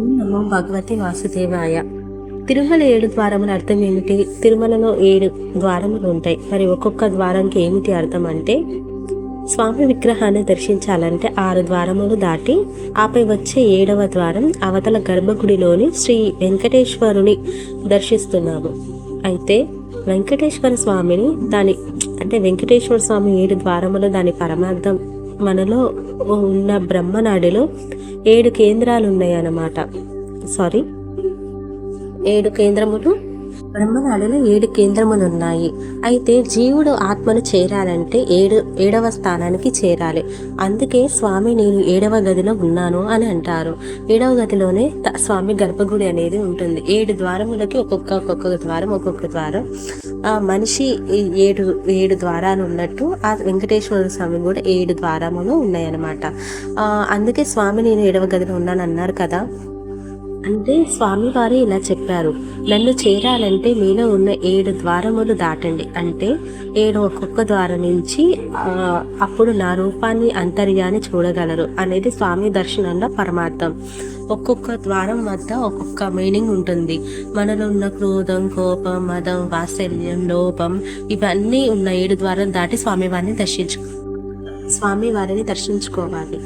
ఓం నమో భగవతి వాసుదేవాయ. తిరుమల ఏడు ద్వారముల అర్థం ఏమిటి తిరుమలలో ఏడు ద్వారములు ఉంటాయి. మరి ఒక్కొక్క ద్వారంకి ఏమిటి అర్థం అంటే? స్వామి విగ్రహాన్ని దర్శించాలంటే ఆరు ద్వారములు దాటి ఆపై వచ్చే ఏడవ ద్వారం అవతల గర్భగుడిలోని శ్రీ వెంకటేశ్వరుని దర్శిస్తున్నాము. అయితే వెంకటేశ్వర స్వామిని దాని అంటే వెంకటేశ్వర స్వామి ఏడు ద్వారములు దాని పరమార్థం మనలో ఉన్న బ్రహ్మనాడిలో ఏడు కేంద్రాలు ఉన్నాయి అన్నమాట సారీ ఏడు కేంద్రములు బ్రహ్మనాడిలో ఏడు కేంద్రములు ఉన్నాయి. అయితే జీవుడు ఆత్మను చేరాలంటే ఏడు ఏడవ స్థానానికి చేరాలి. అందుకే స్వామి నేను ఏడవ గదిలో ఉన్నాను అని అంటారు. ఏడవ గదిలోనే స్వామి గర్భగుడి అనేది ఉంటుంది. ఏడు ద్వారములకి ఒక్కొక్క ఒక్కొక్క ద్వారం ఒక్కొక్క ద్వారం. ఆ మనిషి ఏడు ఏడు ద్వారాలు ఉన్నట్టు ఆ వెంకటేశ్వర స్వామి కూడా ఏడు ద్వారములు ఉన్నాయన్నమాట. అందుకే స్వామి నేను ఏడవ గదిలో ఉన్నాను అన్నారు కదా. అంటే స్వామివారు ఇలా చెప్పారు నన్ను చేరాలంటే మీలో ఉన్న ఏడు ద్వారములు దాటండి. అంటే ఏడు ఒక్కొక్క ద్వారం నుంచి అప్పుడు నా రూపాన్ని అంతర్యాన్ని చూడగలరు అనేది స్వామి దర్శనంలో పరమార్థం. ఒక్కొక్క ద్వారం వద్ద ఒక్కొక్క మీనింగ్ ఉంటుంది. మనలో ఉన్న క్రోధం కోపం మదం వాత్సల్యం లోపం ఇవన్నీ ఉన్న ఏడు ద్వారం దాటి స్వామివారిని దర్శించు స్వామివారిని దర్శించుకోవాలి.